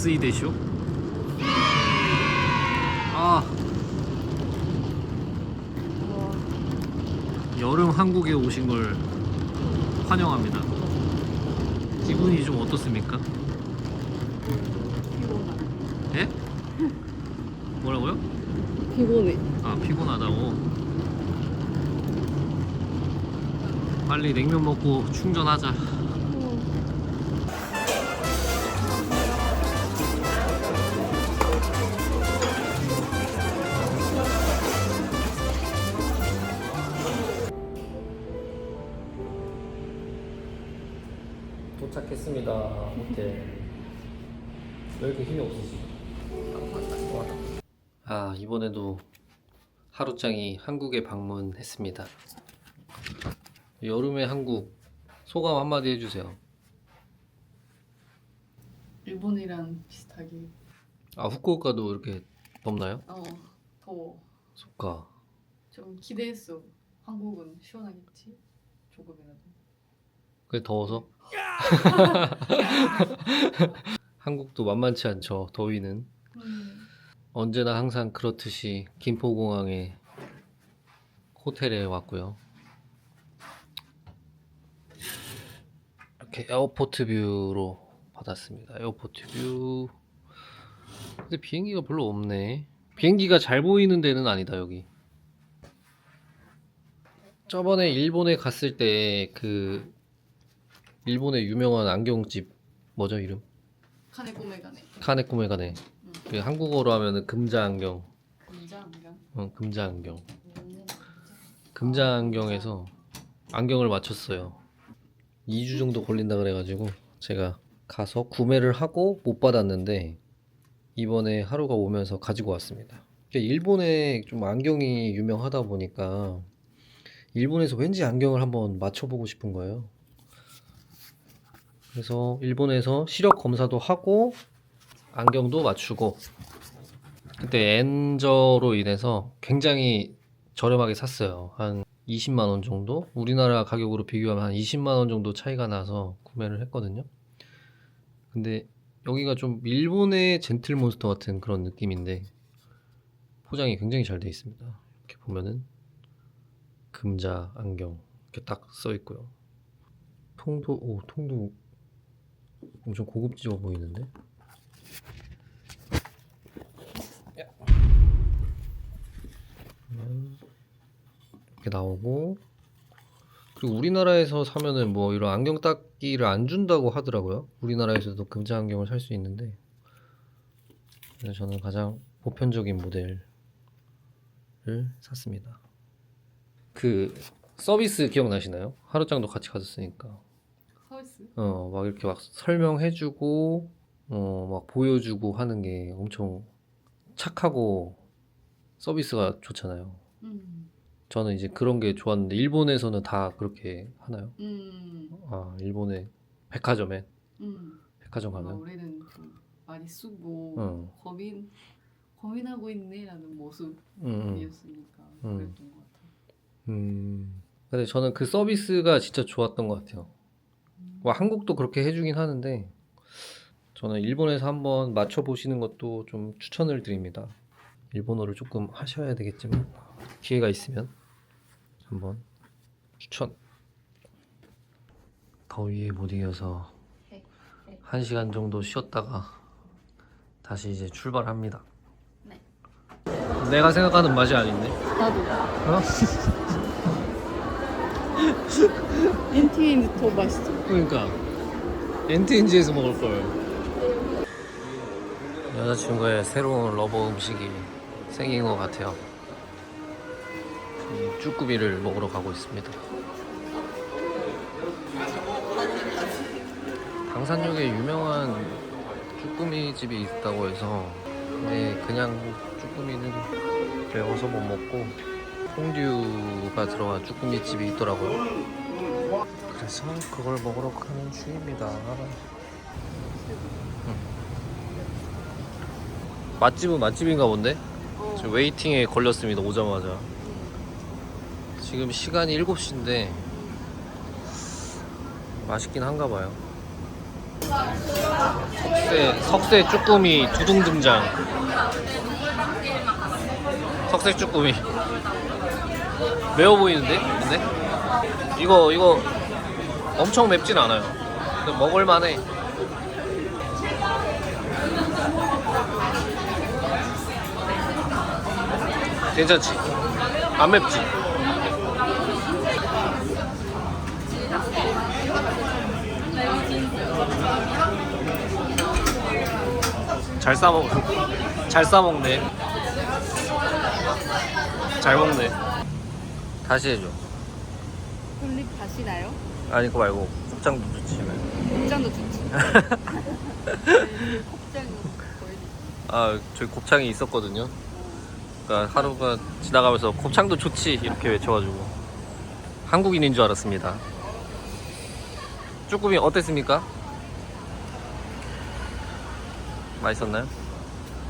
가스이 대쇼? 아 여름 한국에 오신 걸 환영합니다. 기분이 좀 어떻습니까? 예? 뭐라고요? 피곤해. 아 피곤하다고. 빨리 냉면 먹고 충전하자. 도착했습니다 호텔. 왜 이렇게 힘이 없으시? 아 이번에도 하루짱이 한국에 방문했습니다. 여름의 한국 소감 한마디 해주세요. 일본이랑 비슷하게. 아 후쿠오카도 이렇게 덥나요? 어, 더워. 소가 좀 기대했어. 한국은 시원하겠지? 조금이라도. 그게 더워서? 한국도 만만치 않죠 더위는. 음. 언제나 항상 그렇듯이 김포공항에 호텔에 왔고요. 이렇게 에어포트 뷰로 받았습니다. 에어포트 뷰. 근데 비행기가 별로 없네. 비행기가 잘 보이는 데는 아니다 여기. 저번에 일본에 갔을 때 그 일본의 유명한 안경집 뭐죠 이름? 카네코 메가네. 카네코메 가네 응. 그 한국어로 하면은 금자 안경 공자 안경. 어, 금자 안경 음. 금자 안경에서 안경을 맞췄어요 2주 정도 걸린다 그래가지고 제가 가서 구매를 하고 못 받았는데 이번에 하루가 오면서 가지고 왔습니다 일본에 좀 안경이 유명하다 보니까 일본에서 왠지 안경을 한번 맞춰보고 싶은 거예요 그래서 일본에서 시력 검사도 하고 안경도 맞추고 그때 엔저로 인해서 굉장히 저렴하게 샀어요. 한 20만 원 정도? 우리나라 가격으로 비교하면 한 20만 원 정도 차이가 나서 구매를 했거든요. 근데 여기가 좀 일본의 젠틀몬스터 같은 그런 느낌인데 포장이 굉장히 잘 돼 있습니다. 이렇게 보면은 금자 안경 이렇게 딱 써 있고요. 통도 오 통도 엄청 고급지어 보이는데. 음, 이렇게 나오고 그리고 우리나라에서 사면은 뭐 이런 안경 닦기를 안 준다고 하더라고요. 우리나라에서도 금자 안경을 살 수 있는데 그래서 저는 가장 보편적인 모델을 샀습니다. 그 서비스 기억나시나요? 하루짱도 같이 가졌으니까 서비스? 어 막 이렇게 막 설명해주고 어 막 보여주고 하는 게 엄청 착하고 서비스가 좋잖아요. 음. 저는 이제 그런 게 좋았는데 일본에서는 다 그렇게 하나요? 음. 아 일본의 백화점에 음. 백화점 가면 우리는 좀 많이 쓰고 어. 고민 고민하고 있네라는 모습이었으니까 음, 음. 그랬던 것 같아. 음 근데 저는 그 서비스가 진짜 좋았던 것 같아요. 음. 뭐 한국도 그렇게 해주긴 하는데 저는 일본에서 한번 맞춰보시는 것도 좀 추천을 드립니다. 일본어를 조금 하셔야 되겠지만 기회가 있으면 한번 추천. 더위에 못 이겨서 한 시간 정도 쉬었다가 다시 이제 출발합니다. 네. 내가 생각하는 맛이 아닌데. 나도. 어? 엔티는 더 맛있어. 그러니까 엔트인지에서 먹을 걸. 여자친구의 새로운 러버 음식이 생긴 것 같아요. 이 쭈꾸미를 먹으러 가고 있습니다. 당산역에 유명한 쭈꾸미 집이 있다고 해서 근데 그냥 쭈꾸미는 매워서 못 먹고 퐁듀가 들어간 쭈꾸미 집이 있더라고요. 그래서 그걸 먹으러 가는 중입니다. 음. 맛집은 맛집인가 본데? 지금 웨이팅에 걸렸습니다. 오자마자. 지금 시간이 7시인데 맛있긴 한가 봐요. 석쇠, 석쇠 쭈꾸미 두둥 등장. 석쇠 쭈꾸미. 매워 보이는데? 근데? 이거, 이거 엄청 맵진 않아요. 근데 먹을만해. 괜찮지? 안 맵지? 잘 싸먹 잘 싸먹네 잘 먹네 다시 해줘 콜립 다시 나요? 아니 그거 말고 곱창도 좋지 곱창도 좋지. 곱창이 거의 아 저기 곱창이 있었거든요 그러니까 하루가 지나가면서 곱창도 좋지 이렇게 외쳐가지고 한국인인 줄 알았습니다 쭈꾸미 어땠습니까? 맛있었나요?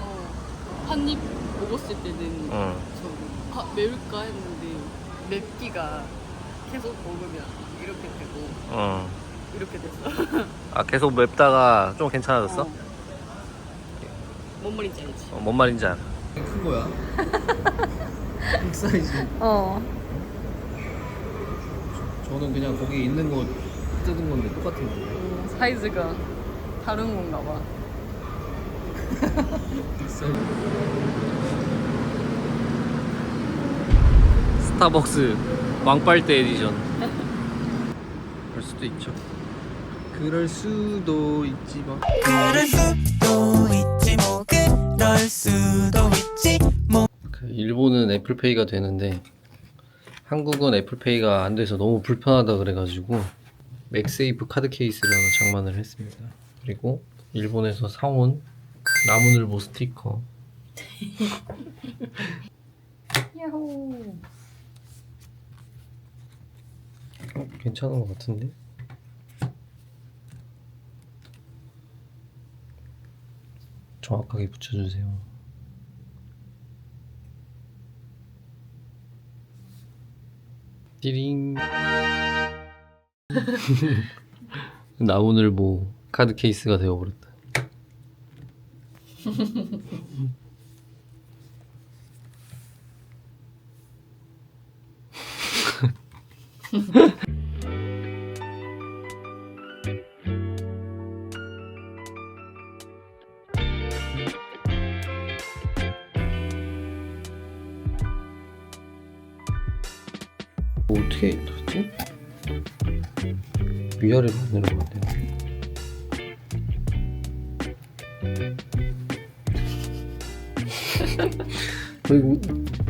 어, 한입 먹었을 때는 응 저 아, 매울까 했는데 맵기가 계속 먹으면 이렇게 되고 응. 이렇게 됐어. 아 계속 맵다가 좀 괜찮아졌어? 어. 뭔 말인지 알지? 어, 뭔 말인지 알아 큰 거야 빅 사이즈 어. 저는 그냥 거기 있는 거 뜯은 건데 똑같은 거 음, 사이즈가 다른 건가 봐. 스타벅스 왕빨대 에디션. 그럴 수도 있죠. 그럴 수도 있지만 그럴 수도 있지 뭐. 그럴 수도 있지 뭐. 그 일본은 애플페이가 되는데 한국은 애플페이가 안 돼서 너무 불편하다 그래가지고 맥세이프 카드 케이스를 하나 장만을 했습니다. 그리고 일본에서 사온 나무늘보 스티커. 야호. 어, 괜찮은 것 같은데? 정확하게 붙여주세요. 띠링. 나 오늘 뭐 카드 케이스가 되어버렸다. 뭐 어떻게 하지? 위아래로 안 내려가야. 아이고.